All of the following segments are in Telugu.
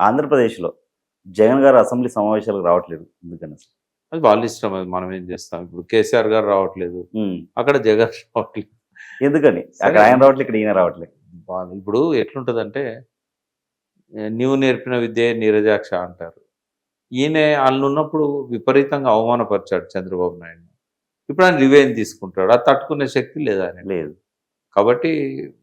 ఆంధ్రప్రదేశ్లో జగన్ గారు అసెంబ్లీ సమావేశాలకు రావట్లేదు ఎందుకని? అది వాళ్ళ ఇష్టం అది మనం ఏం చేస్తాం? ఇప్పుడు కేసీఆర్ గారు రావట్లేదు. అక్కడ జగన్ రావట్లేదు. ఎందుకని? అక్కడ ఆయన రావట్లేదు ఇక్కడ ఈయన రావట్లేదు. ఇప్పుడు ఎట్లుంటుందంటే నీవు నేర్పిన విద్య నీరజాక్ష అంటారు. ఈయన వాళ్ళు ఉన్నప్పుడు విపరీతంగా అవమానపరిచాడు చంద్రబాబు నాయుడు. ఇప్పుడు ఆయన రివేంజ్ తీసుకుంటాడు. అది తట్టుకునే శక్తి లేదు ఆయన. లేదు. కాబట్టి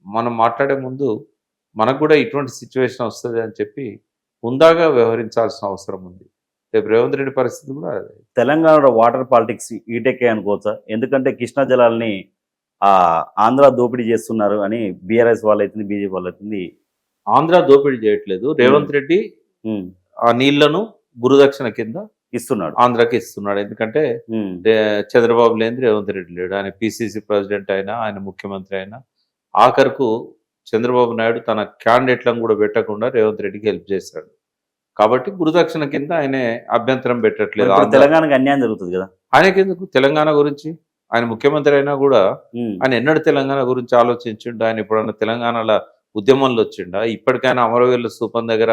మనం మాట్లాడే ముందు మనకు కూడా ఇటువంటి సిచ్యువేషన్ వస్తుంది అని చెప్పి హుందాగా వ్యవహరించాల్సిన అవసరం ఉంది. రేపు రేవంత్ రెడ్డి పరిస్థితి కూడా అదే. తెలంగాణలో వాటర్ పాలిటిక్స్ ఈటెక్కే అనుకోవచ్చా? ఎందుకంటే కృష్ణా జలాల్ని ఆంధ్ర దోపిడీ చేస్తున్నారు అని బీఆర్ఎస్ వాళ్ళు అవుతుంది బీజేపీ వాళ్ళు అవుతుంది ఆంధ్ర దోపిడీ చేయట్లేదు. రేవంత్ రెడ్డి ఆ నీళ్ళను గురుదక్షిణ కింద ఇస్తున్నాడు. ఆంధ్రాకి ఇస్తున్నాడు. ఎందుకంటే చంద్రబాబు లేని రేవంత్ రెడ్డి లేడు. ఆయన పిసిసి ప్రెసిడెంట్ అయినా ఆయన ముఖ్యమంత్రి అయినా ఆఖరుకు చంద్రబాబు నాయుడు తన క్యాండిడేట్లను కూడా పెట్టకుండా రేవంత్ రెడ్డికి హెల్ప్ చేశాడు. కాబట్టి గురుదక్షిణ కింద ఆయన అభ్యంతరం పెట్టట్లేదు. తెలంగాణకు అన్యాయం జరుగుతుంది కదా? ఆయనకెందుకు తెలంగాణ గురించి? ఆయన ముఖ్యమంత్రి అయినా కూడా ఆయన ఎన్నడూ తెలంగాణ గురించి ఆలోచించిండు? ఆయన ఎప్పుడన్నా తెలంగాణలో ఉద్యమంలో వచ్చిండా? ఇప్పటికైనా అమరవీరుల స్థూపం దగ్గర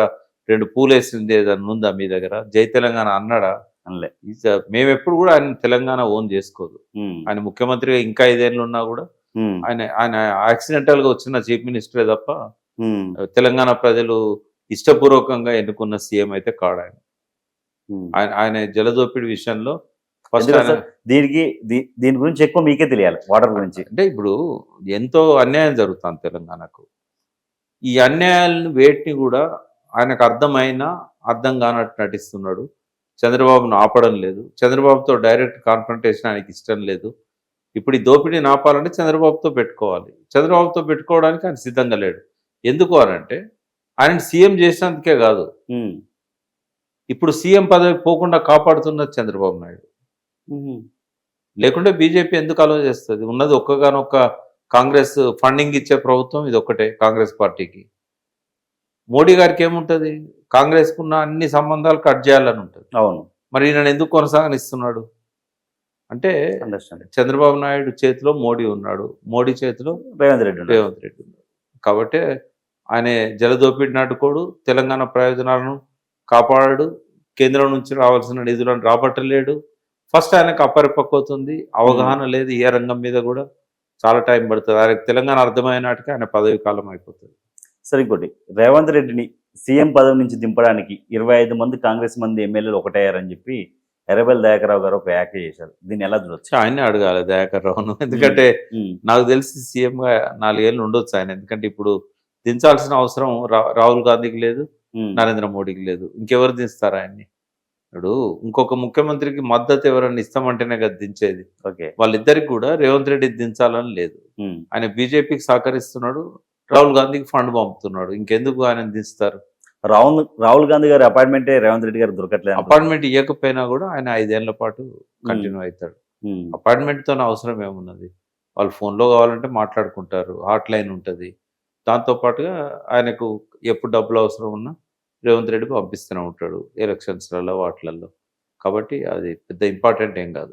రెండు పూలు వేసింది ఏదన్నా ఉందా మీ దగ్గర? జై తెలంగాణ అన్నాడా? అనలే. మేము ఎప్పుడు కూడా ఆయన తెలంగాణ ఓన్ చేసుకోదు. ఆయన ముఖ్యమంత్రిగా ఇంకా ఐదేళ్ళు ఉన్నా కూడా ఆయన ఆయన యాక్సిడెంటల్గా వచ్చిన చీఫ్ మినిస్టరే తప్ప తెలంగాణ ప్రజలు ఇష్టపూర్వకంగా ఎన్నుకున్న సీఎం అయితే కాడు ఆయన. ఆయన ఆయన జలదోపిడి విషయంలో ఫస్ట్? దీనికి దీని గురించి ఎక్కువ మీకే తెలియాలి వాటర్ గురించి. అంటే ఇప్పుడు ఎంతో అన్యాయం జరుగుతుంది తెలంగాణకు. ఈ అన్యాయాలను వేటిని కూడా ఆయనకు అర్థమైనా అర్థం కానట్టు నటిస్తున్నాడు. చంద్రబాబును ఆపడం లేదు. చంద్రబాబుతో డైరెక్ట్ కాన్ఫrontation ఆయనకి ఇష్టం లేదు. ఇప్పుడు ఈ దోపిడీని ఆపాలంటే చంద్రబాబుతో పెట్టుకోవాలి. చంద్రబాబుతో పెట్టుకోవడానికి ఆయన సిద్ధంగా లేడు. ఎందుకు అనంటే ఆయన సీఎం చేసినందుకే కాదు. ఇప్పుడు సీఎం పదవి పోకుండా కాపాడుతున్నది చంద్రబాబు నాయుడు. లేకుంటే బీజేపీ ఎందుకు అలో చేస్తుంది? ఉన్నది ఒక్కగానొక్క కాంగ్రెస్ ఫండింగ్ ఇచ్చే ప్రభుత్వం ఇది ఒక్కటే కాంగ్రెస్ పార్టీకి. మోడీ గారికి ఏముంటుంది? కాంగ్రెస్కు ఉన్న అన్ని సంబంధాలు కట్ చేయాలని ఉంటుంది. అవును. మరి ఈయన ఎందుకు కొనసాగనిస్తున్నాడు? అంటే చంద్రబాబు నాయుడు చేతిలో మోడీ ఉన్నాడు. మోడీ చేతిలో రేవంత్ రెడ్డి. రేవంత్ రెడ్డి ఉన్నాడు. కాబట్టి ఆయన జలదోపిడి నాటుకోడు తెలంగాణ ప్రయోజనాలను కాపాడాడు కేంద్రం నుంచి రావాల్సిన నిధులను రాబట్టలేడు. ఫస్ట్ ఆయనకు అపరిపక్వతుంది అవగాహన లేదు ఏ రంగం మీద కూడా చాలా టైం పడుతుంది. ఆయనకు తెలంగాణ అర్థమైన నాటికి ఆయన పదవి కాలం అయిపోతుంది. సరే ఇంకోటి. రేవంత్ రెడ్డిని సీఎం పదవి నుంచి దింపడానికి ఇరవై ఐదు మంది కాంగ్రెస్ మంది ఎమ్మెల్యేలు ఒకటయ్యారని చెప్పి ఎర్రబెల్లి దయాకరావు గారు ఒక వ్యాఖ్య చేశారు. దీన్ని ఎలా చూడొచ్చు? ఆయనే అడగాలి దయాకర్ రావును ఎందుకంటే నాకు తెలిసి సీఎంగా నాలుగేళ్ళు ఉండొచ్చు ఆయన. ఎందుకంటే ఇప్పుడు దించాల్సిన అవసరం రా- రాహుల్ గాంధీకి లేదు నరేంద్ర మోడీకి లేదు. ఇంకెవరు దిస్తారు ఆయన్ని? ఇప్పుడు ఇంకొక ముఖ్యమంత్రికి మద్దతు ఎవరన్నా ఇస్తామంటేనే కదా దించేది. ఓకే. వాళ్ళిద్దరికి కూడా రేవంత్ రెడ్డి దించాలని లేదు. ఆయన బీజేపీకి సహకరిస్తున్నాడు రాహుల్ గాంధీకి ఫండ్ పంపుతున్నాడు. ఇంకెందుకు ఆయన దించుతారు? రాహుల్ రాహుల్ గాంధీ గారి అపాయింట్మెంటే రేవంత్ రెడ్డి గారు దొరకట్లేదు. అపాయింట్మెంట్ ఇవ్వకపోయినా కూడా ఆయన ఐదేళ్ళ పాటు కంటిన్యూ అవుతాడు. అపాయింట్మెంట్తో అవసరం ఏమున్నది? వాళ్ళు ఫోన్లో కావాలంటే మాట్లాడుకుంటారు హాట్ లైన్ ఉంటుంది. దాంతో పాటుగా ఆయనకు ఎప్పుడు డబ్బులు అవసరం ఉన్నా రేవంత్ రెడ్డి పంపిస్తూనే ఉంటాడు ఎలక్షన్స్లలో వాటిలలో. కాబట్టి అది పెద్ద ఇంపార్టెంట్ ఏం కాదు.